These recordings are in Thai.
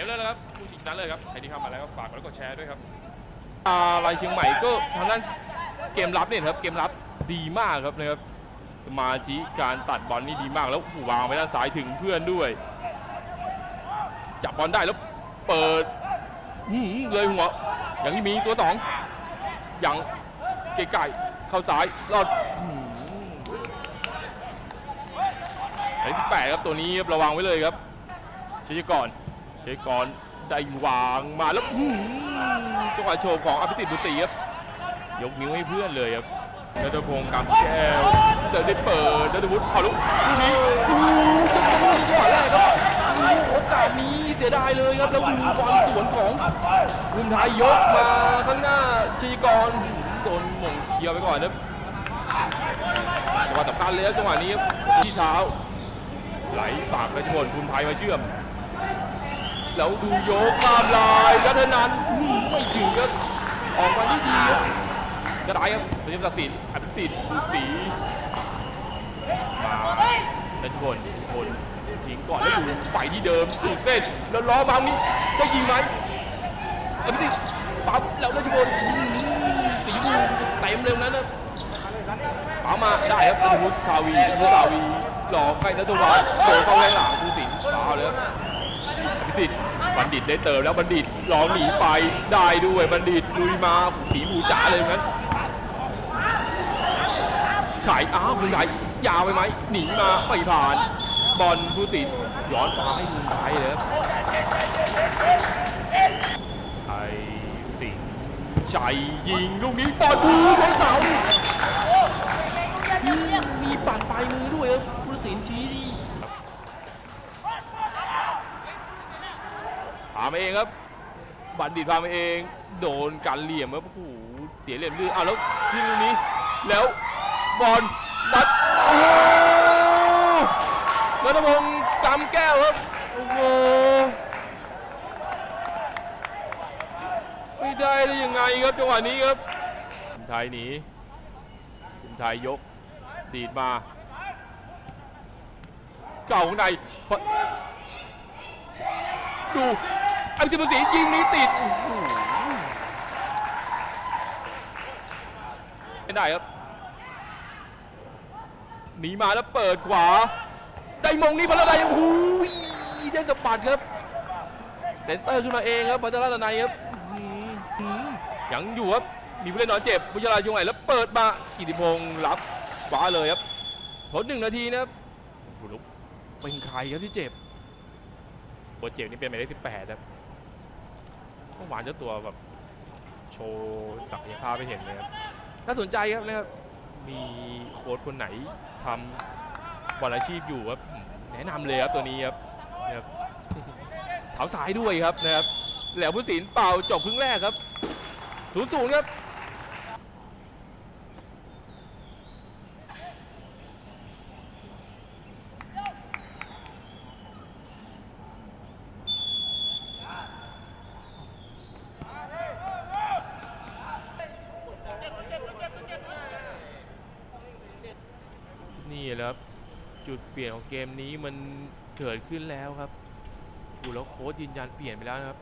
เกมเลยนะครับผู้ชิงชนะเลยครับใครที่เข้ามาแล้วก็ฝากกดไลค์กดแชร์ด้วยครับอ่ารายเชียงใหม่ก็ทางด้านเกมรับเนี่ยครับเกมรับดีมากครับนะครับสมาธิการตัดบอลนี่ดีมากแล้วผู้วางไปด้านซ้ายถึงเพื่อนด้วย จับบอลได้แล้วเปิดหืมเลยหัวอย่างที่มีตัวสองอย่างเก๋ไก่เข้าซ้ายรอดไอ้ที่แปดครับตัวนี้ระวังไว้เลยครับชิยก่อน รชิยกรได้วางมาแล้วจังหวะโชว์ของอภิสิทธิ์บุตรีครับยกนิ้วให้เพื่อนเลยครับนัทพงศ์กำแก้วเดินได้เปิดนัทวุฒิเอาลูกลูกนี้อู้จังหวะนี้จังหวะแรกครับโอกาสนี้เสียดายเลยครับแล้วดูบอลสวนของคุมไทยยกมาข้างหน้าชีกรโดนหม่งเคลียร์ไปก่อนครับจังหวะสำคัญเลยครับจังหวะนี้ครับที่เท้าไหลฝากไปที่บนคุมไทยมาเชื่อม แล้วดูโยกข้ามลายรัตนันอื้อหือไม่ถึงครับออกมาได้ดีครับกระต่ายครับเป็นศักดิ์สิทธิ์อภิสิทธิ์บุญศรีมาดัชพลพลทิ้งก่อนแล้วดูไปที่เดิมสู่เส้นแล้วล้อบางนี้จะยิงไหมอภิสิทธิ์ปั๊บแล้วราชพลสีบูเต็มเลยนั้นนะปั๊มมาได้ครับนัทวุฒิทาวีนัทวุฒิทาวีหลอกให้นัทวัฒน์โดนเข้าแข้งหลังผู้สิงห์เอาเลยครับอภิสิทธิ์ บัณฑิตได้เติมแล้วบัณฑิตหลอกหนีไปได้ด้วยบัณฑิตลุยมาสีบูจ๋าเลยงั้นขายอ้าวคุณไหนยาวไปไหมหนีมาไม่ผ่าน บอลผู้สินย้อนฟ้าให้มุมไทยเลยครับไทยสิงห์ใจยิงลูกนี้บอลทูโดนเสามีปัดปลายมือด้วยครับผู้สินชี้ดีพามาเองครับ บัณฑิตพามาเอง โดนกันเหลี่ยมครับโอ้โหเสียเหลี่ยมลื่นอ้าวแล้วชิ้นลูกนี้ แล้วบอลนัดโอ้โหรัตพงศ์กำแก้วครับโอ้โหไม่ได้ได้ยังไงครับจังหวะนี้ครับทีมไทยหนีทีมไทยยกดีดมา เก่าข้างในพ อดูอันสิบสียิงนี้ติดไม่ได้ครับหนีมาแล้วเปิดขวา ได้มงนี้พลาดโอ้โหได้สะบัดครับ เซนเตอร์ขึ้นมาเองครับพัชรตนัยครับอื้อหือยังอยู่ครับ มีผู้เล่นนอนเจ็บวิชาลาช่วงไหนแล้วเปิดมากิติพงศ์รับขวาเลยครับทดหนึ่งนาทีนะครับโอ้โหเป็นใครครับที่เจ็บตัวเจ็บนี่เป็นหมายเลขสิบแปดครับ มื่อวานเจ้าตัวแบบโชว์ศักยภาพไปเห็นเลยครับน่าสนใจครับนะครับ มีโค้ชคนไหนทำบอลอาชีพอยู่ครับแนะนำเลยครับตัวนี้ครับนะครับเท้าซ้ายด้วยครับนะครับแหลมผู้สินเป่าจบครึ่งแรกครับศูนย์ศูนย์ครับ นี่แหละครับ จุดเป ลี่ยนของเกมนี้มันเกิดขึ้นแล้วครับอูแล้วโค้ชยืนยันเปลี่ยนไปแล้วนะครับ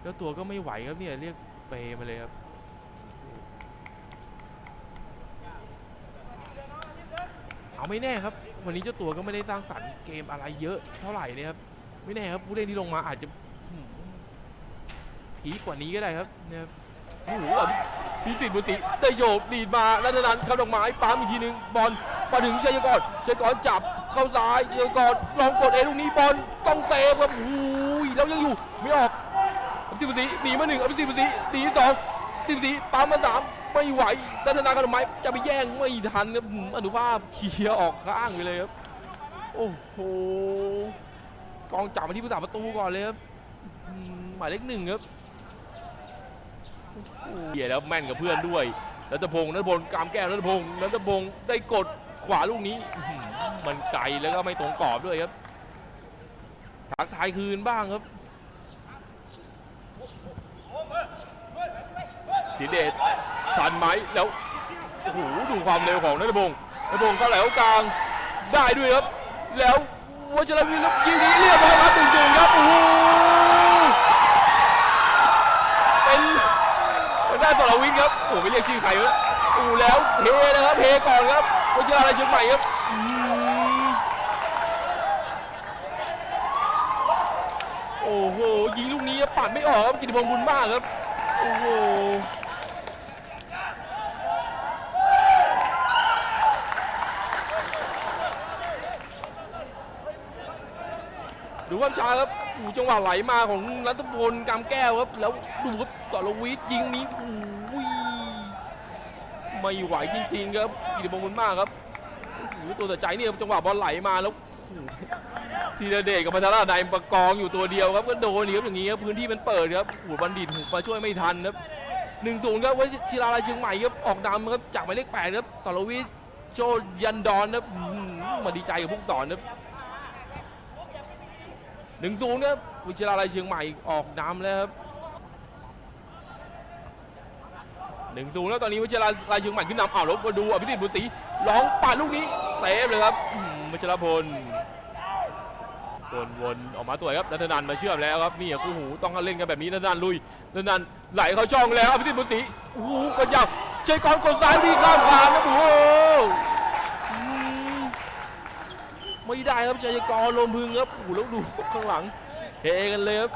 เจ้าตัวก็ไม่ไหวครับเนี่ยเรียกเปมาเลยครับเอาไม่แน่ครับ วันนี้เจ้าตัวก็ไม่ได้สร้างสรรค์เกมอะไรเยอะเท่าไหร่นะครับ ไม่แน่ครับผู้เล่นที่ลงมาอาจจะหืมพีกว่านี้ก็ได้ครับนะครับโอ้โหพิสิทธิ์บุญศรีได้โยกดีดมาแล้วนันเข้าดอกไม้ปั๊มอีกทีนึงบอล มาถึงชัยกรชัยกรจับเข้าซ้ายชัยกรลองกดเอลูกนี้บอลต้องเซฟครับโอ้ยแล้วยังอยู่ไม่ออกอภิสิทธิ์บุษรีหนีมาหนึ่งอภิสิทธิ์บุษรีหนีสองอภิสิทธิ์บุษรีปั๊มมาสามไม่ไหวรัตนาขนมไม้จะไปแย่งไม่ทันครับอนุภาพเคลียร์ออกข้างไปเลยครับโอ้โหกองจับมาที่ผู้สาประตูก่อนเลยครับหมายเลขหนึ่งครับเหี้ยแล้วแม่นกับเพื่อนด้วยนัทพงศ์นัทพงศ์กามแก้วนัทพงศ์นัทพงศ์ได้กด ขวาลูกนี้มันไกลแล้วก็ไม่ตรงกรอบด้วยครับทักทายคืนบ้างครับทีเดชทันไหมแล้วโอ้โหดูความเร็วของนัทพงศ์นัทพงศ์เข้าแหลวกลางได้ด้วยครับ แล้ววัชรวินล้วยิงนี้เรียบร้อยครับหนึ่งศูนย์ครับโอ้โหเป็นเป็นด้านสรวินครับโอ้โหไม่เรียกชื่อใครแล้วโอ้แล้วเทนะครับเทก่อนครับ วัชราลัยเชียงใหม่ครับโอ้โหยิงลูกนี้ปัดไม่ออกครับกิติพงศ์บุญมากครับโอ้โหดูความช้าครับอ้โหจังหวะไหลมาของรัตพลกำแก้วครับ แล้วดูครับสรวิทย์ยิงนี้โอ้ย ไม่ไหวจริงๆครับกิติพงศ์บุญมากครับโอ้โหตัวตัดใจเนี่ยจังหวะบอลไหลมาแล้วทีเดชกับพัทรนายประกองอยู่ตัวเดียวครับก็โดนนี่ครับอย่างนี้ครับพื้นที่มันเปิดครับโอ้โหบัณฑิตมาช่วยไม่ทันครับหนึ่งศูนย์ครับวชิราลัยเชียงใหม่ครับออกดำครับจากหมายเลขแปดครับสรวิทย์โจยันดอนครับมาดีใจกับผู้สอนครับหนึ่งศูนย์ครับวิชิราลัยเชียงใหม่ออกนำแล้วครับ หนึ่งศูนย์แล้วตอนนี้วิชิราลัยเชียงใหม่ขึ้นนำอ้าวแล้วมาดูอภิสิทธิ์บุตรศรีร้องปาดลูกนี้เซฟเลยครับวิชรพลวนวนออกมาสวยครับนัทนันมาเชื่อมแล้วครับนี่คู่หูต้องเล่นกันแบบนี้นัทนันลุยนัทนันไหลเข้าช่องแล้วอภิสิทธิ์บุตรศรีโอ้โหกดยาวเชยกรกดซ้ายดีข้ามคานนะโอ้โหอืมไม่ได้ครับชัยกรลมพึงครับโอ้โหแล้วดูข้างหลังเฮกันเลยครับ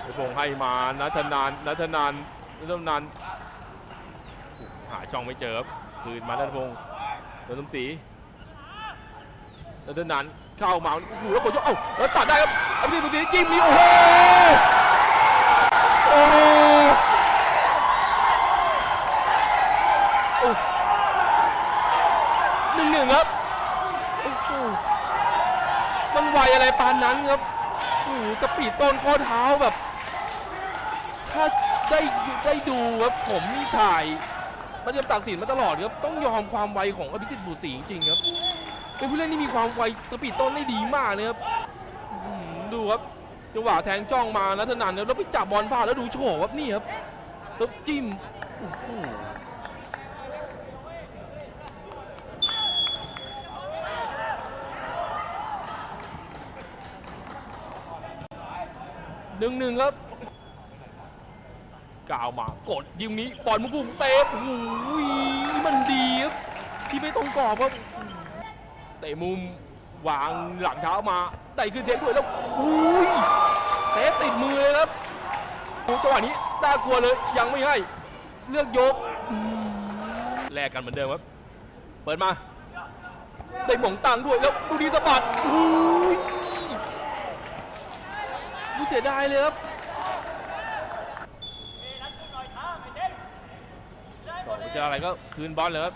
ไอ้พงให้มานัทนานนัทนาน นัทนานหาช่องไม่เจอครับคืนมานัทพงษ์เดินสมศรีนัทนานเข้ามาโอ้โหแล้วกดช่องเอ้าแล้วตัดได้ครับอภิสิทธิ์บุตรศรีจิ้มนี้โอ้โหโอ้โหหนึ่งหนึ่งครับมันไวอะไรปานนั้นครับโอ้โหสปีดต้นข้อเท้าแบบถ้า ได้ได้ดูครับผมนี่ถ่ายมันจะตัดสินมาตลอดครับต้องยอมความไวของอภิสิทธิ์บุตรศรีจริงๆครับเป็นผู้เล่นที่มีความไวสปีดต้นได้ดีมากเลยครับดูครับจังหวะแทงจ้องมานะทนันครับแล้วไปจับบอลพลาดแล้วดูโฉบครับนี่ครับแล้วจิ้มโอ้โหหนึ่งหนึ่งครับ ก้าวมากดยิงนี้บอลมุมบุ้มเซฟโอ้โหมันดีครับที่ไม่ต้องกรอบครับเตะมุมวางหลังเท้ามาไต่ขึ้นเทคด้วยแล้วอุ้ยเซฟติดมือเลยครับโอ้จังหวะนี้น่ากลัวเลยยังไม่ให้เลือกยกแลกกันเหมือนเดิมครับเปิดมาได้หม่งตังด้วยแล้วดูดีสะบัดอุ้ยดูเสียดายเลยครับ สออะไรก็คืนบอลเลยครับ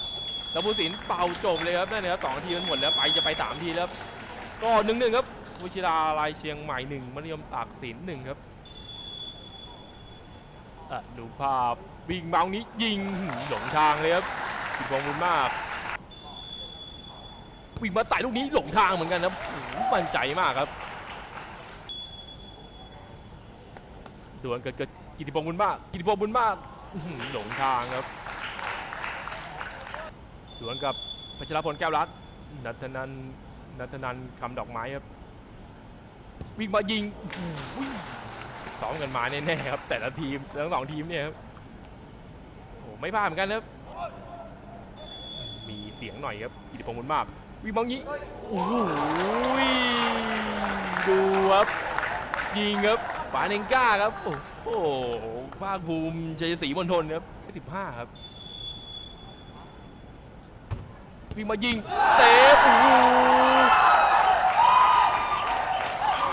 แล้วผู้สินเป่าจบเลยครับนั่นนะครับสองนาทีมันหมดแล้วไปจะไปสามทีแล้วก็หนึ่งหนึ่งครับวิชิราลายเชียงใหม่หนึ่งมัธยมตากสินหนึ่งครับอะดูภาพวิ่งเมานี้ยิงหลงทางเลยครับผิดพงบุญมากวิ่งมาใส่ลูกนี้หลงทางเหมือนกันครับมั่นใจมากครับดวลกับกับกิติพงศ์บุญมาก กิติพงศ์บุญมากหลงทางครับ ดวลกับพัชรพลแก้วรักนัทนันนัทนันคำดอกไม้ครับ วิ่งมายิงซ้อมกันมาแน่ๆครับ แต่ละทีมทั้งสองทีมเนี่ยครับโอ้ไม่พลาดเหมือนกันครับ มีเสียงหน่อยครับกิติพงศ์บุญมาก วิ่งมางี้โอ้โหดูครับยิงครับปาเนงก้าครับ โอ้โหภาคภูมิชัยศรีมณฑลครับ15ครับ วิ่มายิงเซฟโอ้โห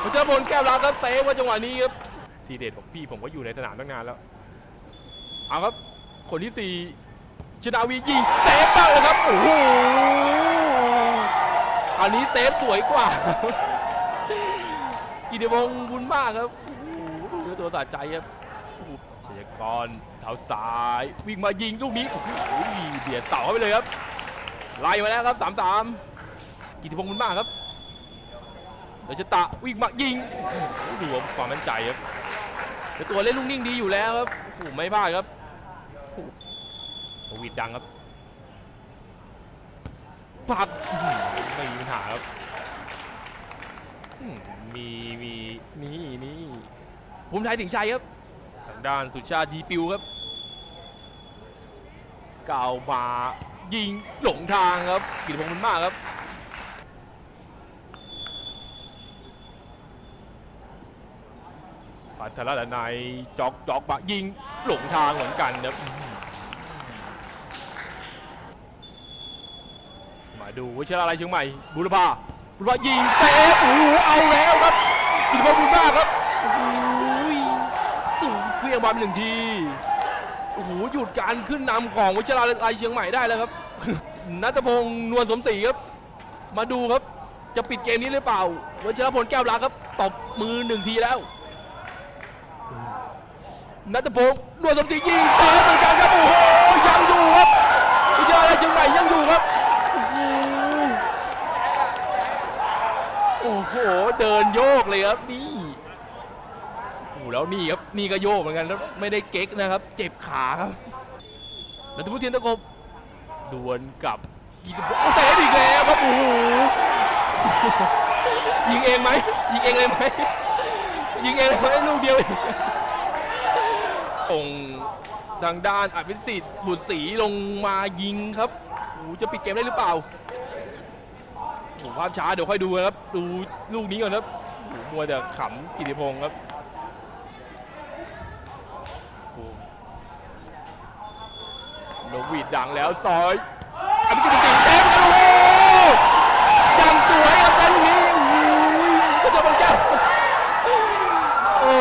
พัชรพลแก้วรักครับเซฟว่าจังหวะนี้ครับทีเด็ดบอกพี่ผมก็อยู่ในสนามตั้งนานแล้วเอาครับคนที่4ชนาวียิงเซฟบ้างเลยครับโอ้โหอันนี้เซฟสวยกว่ากิติพงบุญมากครับโอ้โหตัวสะใจครับชัยกรเท้าซ้าย วิ่งมายิงลูกนี้โอ้โหเบียดเสาเข้าไปเลยครับ ไล่มาแล้วครับสามสามกิติพงศ์บุญมากครับเดี๋ยวจะตะวิ่งมายิงโอ้โหดูความมั่นใจครับแต่ตัวเล่นลูกนิ่งดีอยู่แล้วครับโอ้โหไม่พลาดครับโอ้โหโควิดดังครับผลักอื้อหือไม่มีปัญหาครับอืมมีมีนี่นี่ภูมิไทยถึงชัยครับทางด้านสุชาติยีปิวครับก้าวมา ยิงหลงทางครับกิติพงศ์บุญมากครับพัทรดนัยจอกจอกมายิงหลงทางเหมือนกันครับมาดูวิชาอะไรเชียงใหม่บุรพาบุรพายิงเซฟโอ้เอาแล้วครับกิติพงศ์บุญมากครับโอ้โหตู่เพียงบอลหนึ่งที โอ้โหหยุดการขึ้นนำของวิชาลัยเชียงใหม่ได้แล้วครับนัทพงศ์นวลสมศรีครับ มาดูครับจะปิดเกมนี้หรือเปล่าวัชรพลแก้วรักครับตบมือหนึ่งทีแล้วนัทพงศ์นวลสมศรียิงเซฟเหมือนกันครับโอ้โหยังอยู่ครับวิชาลัยเชียงใหม่ยังอยู่ครับโอ้โหเดินโยกเลยครับนี่โอ้แล้วนี่ครับ นี่ก็โยกเหมือนกันครับไม่ได้เก๊กนะครับ เจ็บขาครับนัทพุทธเทียนตะกบดวลกับกีตาร์โอ้เซฟอีกแล้วครับโอ้โหยิงเองไหมยิงเองเลยไหมยิงเองเลยไหมลูกเดียวองทางด้านอภิสิทธิ์บุตรศรีลงมายิงครับโอ้จะปิดเกมได้หรือเปล่าโอ้ภาพช้าเดี๋ยวค่อยดูครับ ดูลูกนี้ก่อนครับโอ้มัวแต่ขำกิติพงศ์ครับโอ้โห นกหวีดดังแล้วซอยอภิสิทธิ์บุตรศรีเต็มครับโอ้โหยังสวยครับแต่นี้โอ้โหพระบางแก้วโอ้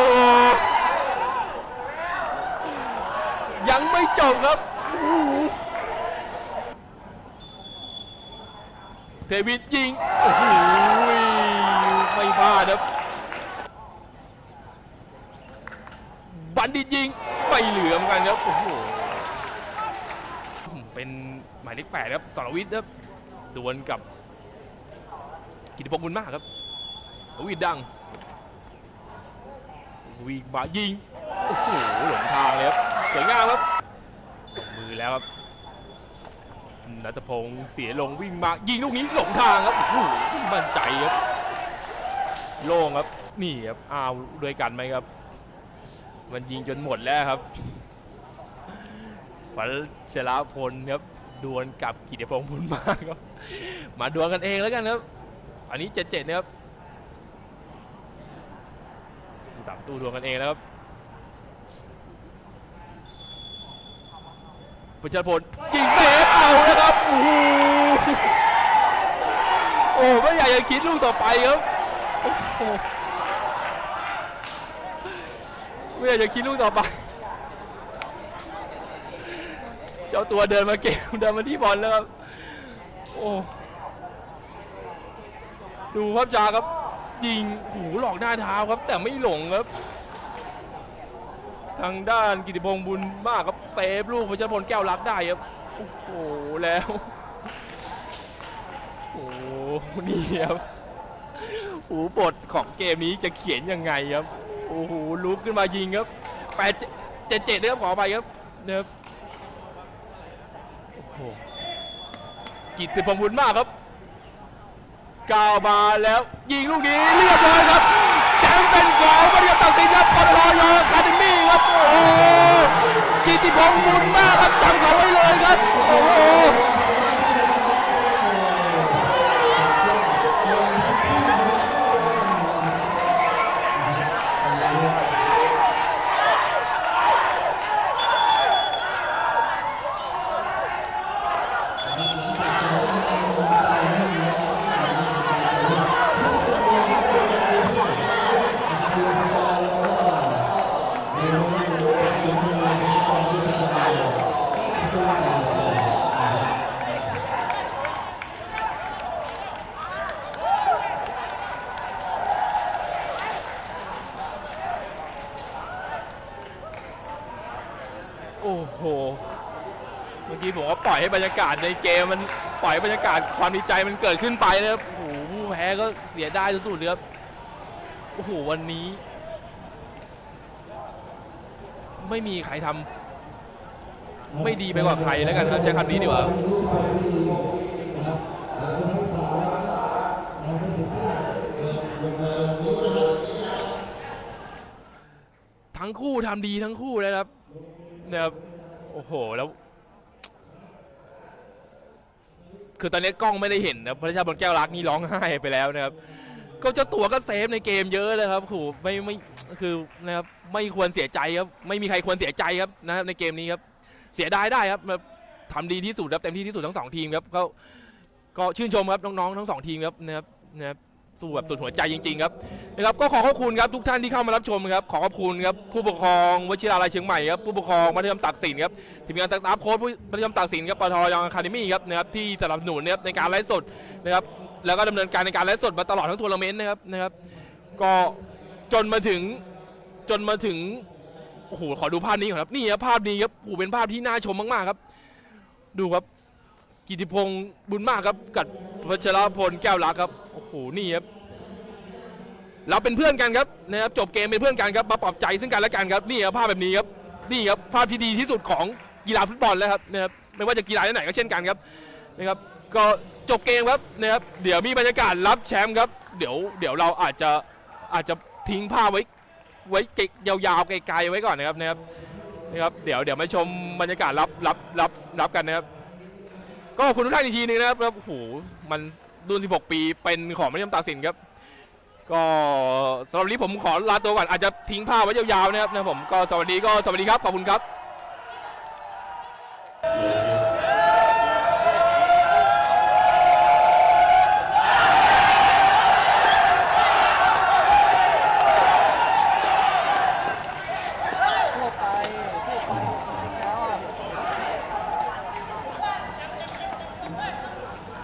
ยังไม่จบครับเทวิตยิง โอ้โหไม่พลาดครับ บัณฑิตยิง ไม่เหลือมกันครับ โอ้โหายเลขแปดครับสรวิทย์ครับดวลกับกิติพงศ์บุญมากครับวิดดังวิ่งมายิงโอ้โหหลงทางเลยครับสวยงามครับมือแล้วครับนัทพงศ์เสียลงวิ่งมายิงลูกนี้หลงทางครับโอ้โหมั่นใจครับโล่งครับนี่ครับอ้าวด้วยกันไหมครับ มันยิงจนหมดแล้วครับพัชรพลครับ ดวลกับกิติพงศ์บุญมากครับ มาดวลกันเองแล้วกันครับ อันนี้เจ็ดเจ็ดนะครับสามตู้ดวลกันเองแล้วครับประชาพลยิงเซฟเอานะครับโอ้โหโอ้ไม่อยากจะคิดลูกต่อไปครับไม่อยากจะคิดลูกต่อไป เจ้าตัวเดินมาเกมเดินมาที่บอลแล้วครับโอ้ดูภาพจาครับยิงหูหลอกหน้าเท้าครับ แต่ไม่หลงครับ ทางด้านกิติพงศ์บุญมากครับเซฟลูกพัชรพลแก้วรักได้ครับโอ้โหแล้วโอ้โหนี่ครับหูบทของเกมนี้จะเขียนยังไงครับโอ้โหลุกขึ้นมายิงครับแปดเจ็ดเจ็ดนะครับขอไปครับนะครับโอ้โห กิติพงศ์บุญมากครับก้าวมาแล้วยิงลูกนี้เรียบร้อยครับแชมป์เป็นของบริษัทตัดสินครับปตทยอคาเดมี่ครับโอ้กิติพงศ์บุญมากครับจำเขาไว้เลยครับโอ้ บรรยากาศในเกมมันปล่อยบรรยากาศความดีใจมันเกิดขึ้นไปนะครับโอ้โหู้แพ้ก็เสียได้สุดๆเลยครับโอ้โหวันนี้ ไม่มีใครทำ ไม่ดีไปกว่าใครแล้วกันครับใช้คำนี้ดีกว่าทั้งคู่ทำดีทั้งคู่เลยครับนะครับโอ้โหแล้ว คือตอนนี้กล้องไม่ได้เห็นนะพระชาบนแก้วรักนี่ร้องไห้ไปแล้วนะครับ ก็เจ้าตัวก็เซฟในเกมเยอะเลยครับขู่ไม่ไม่คือนะครับไม่ควรเสียใจครับ ไม่มีใครควรเสียใจครับนะครับในเกมนี้ครับ เสียดายได้ครับแบบทำดีที่สุดครับเต็มที่ที่สุดทั้งสองทีมครับก็ก็ชื่นชมครับน้องๆทั้งสองทีมครับนะครับนะครับ สู้แบบสุดหัวใจจริงๆครับนะครับก็ขอขอบคุณครับทุกท่านที่เข้ามารับชมครับขอขอบคุณครับผู้ปกครองวชิราลัยเชียงใหม่ครับผู้ปกครองมัธยมตักสินครับทีมงานสตาฟโค้ชมัธยมตักสินครับปทยังคาเดมี่ครับนะครับที่สนับสนุนนะครับในการไลฟ์สดนะครับแล้วก็ดำเนินการในการไลฟ์สดมาตลอดทั้งทัวร์นาเมนต์นะครับนะครับ ก็จนมาถึงจนมาถึงโอ้โหขอดูภาพนี้ก่อนครับนี่ครับภาพนี้ครับโอ้โหเป็นภาพที่น่าชมมากๆครับ ดูครับ กิติพงศ์บุญมากครับกับพัชรพลแก้วรักครับโอ้โหนี่ครับเราเป็นเพื่อนกันครับนะครับจบเกมเป็นเพื่อนกันครับมาปลอบใจซึ่งกันและกันครับนี่ครับภาพแบบนี้ครับนี่ครับภาพที่ดีที่สุดของกีฬาฟุตบอลแล้วครับนะครับไม่ว่าจะกีฬาไหนก็เช่นกันครับนะครับ ก็จบเกมครับนะครับเดี๋ยวมีบรรยากาศรับแชมป์ครับเดี๋ยวเดี๋ยวเราอาจจะอาจจะทิ้งภาพไว้ไว้เก็กยาวๆไกลๆไว้ก่อนนะครับนะครับนะครับเดี๋ยวเดี๋ยวมาชมบรรยากาศรับรับรับรับกันนะครับ ก็คุณทุกท่านอีกทีนึงนะครับโอ้โหมันดุน16 ปีเป็นของไม่ยอมตาสินครับ ก็สำหรับนี้ผมขอลาตัวก่อนอาจจะทิ้งผ้าไว้ยาวๆนะครับนะผมก็สวัสดีก็สวัสดีครับขอบคุณครับ